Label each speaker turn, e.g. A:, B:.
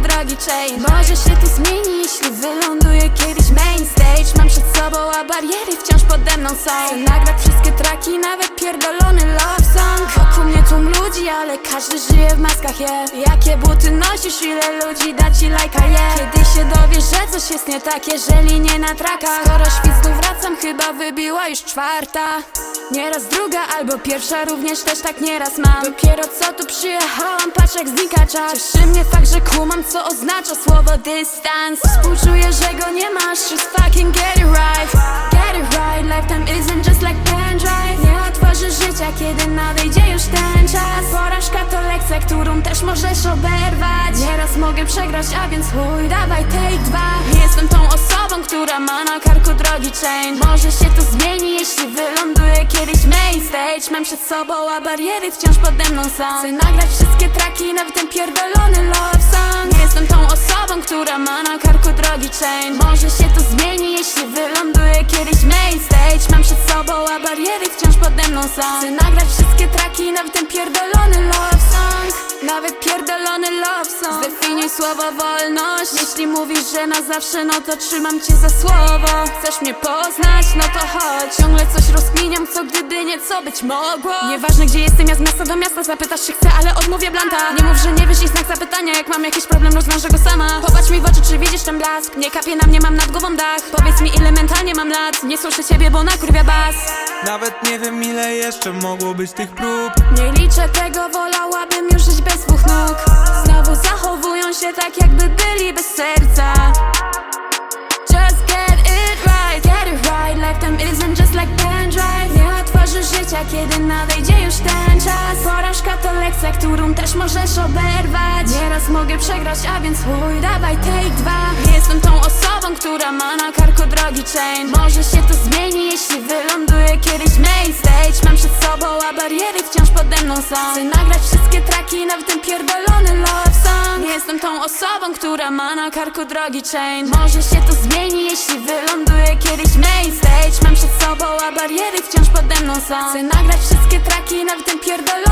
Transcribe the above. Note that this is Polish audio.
A: drogi chain. Może się to zmieni, jeśli wyląduję kiedyś main stage. Mam przed sobą, a bariery wciąż pode mną są. Chcę nagrać wszystkie traki, nawet pierdolony love song. Wokół mnie tłum ludzi, ale każdy żyje w maskach, yeah. Jakie buty nosisz, ile ludzi da ci lajka, yeah. Kiedy się dowiesz, że coś jest nie tak, jeżeli nie na trakach. Skoro świt wracam, chyba wybiła już czwarta Nieraz druga albo pierwsza, również też tak nieraz mam. Dopiero co tu przyjechałam, patrz jak znika czas. Cieszy mnie fakt, że kumam, co oznacza słowo dystans. Współczuję, że go nie masz, just fucking get it right. Get it right, lifetime isn't just like pendrive. Nie otworzy życia, kiedy nadejdzie już ten czas. Porażka to lekcja, którą też możesz oberwać. Nieraz mogę przegrać, a więc chuj, dawaj take dwa. Jestem tą osobą, która ma na karku drogi chain Może się to zmieni, jeśli main Mam przed sobą, a bariery wciąż pode mną są. Chcę nagrać wszystkie traki, nawet ten pierdolony love song. Jestem tą osobą, która ma na karku drogi chain. Może się to zmieni, jeśli wyląduję kiedyś main stage. Mam przed sobą, a bariery wciąż pode mną są. Chcę nagrać wszystkie traki, nawet ten pierdolony love song Nawet pierdolony love song. Zdefiniuj słowo wolność. Jeśli mówisz, że na zawsze, no to trzymam cię za słowo. Chcesz mnie poznać, no to chodź. Ciągle coś rozkminiam, co gdyby nieco być mogło. Nieważne gdzie jestem, ja z miasta do miasta. Zapytasz czy chcę, ale odmówię blanta. Nie mów, że nie wiesz i znak zapytania Jak mam jakiś problem, rozwiążę go sama. Popatrz mi w oczy, czy widzisz ten blask. Nie kapie na mnie, mam nad głową dach. Powiedz mi ile mentalnie mam lat. Nie słyszę ciebie, bo nakurwia bas
B: Nawet nie wiem ile jeszcze mogło być tych prób.
A: Nie liczę tego, wolałabym już żyć bez dwóch nóg. Znowu zachowują nadejdzie już ten czas. Porażka to lekcja, którą też możesz oberwać. Nieraz mogę przegrać, a więc chuj, dawaj take dwa. Jestem tą osobą, która ma na karku drogi chain. Może się to zmieni, jeśli wyląduję kiedyś main stage. Mam przed sobą, a bariery wciąż pode mną są. Chcę nagrać wszystkie traki, nawet ten pierdolony love song. Jestem tą osobą, która ma na karku drogi chain. Może się to zmieni, jeśli wyląduję kiedyś main stage Mam przed sobą, a bariery wciąż pode mną są. Chcę nagrać wszystkie traki, nawet ten pierdolony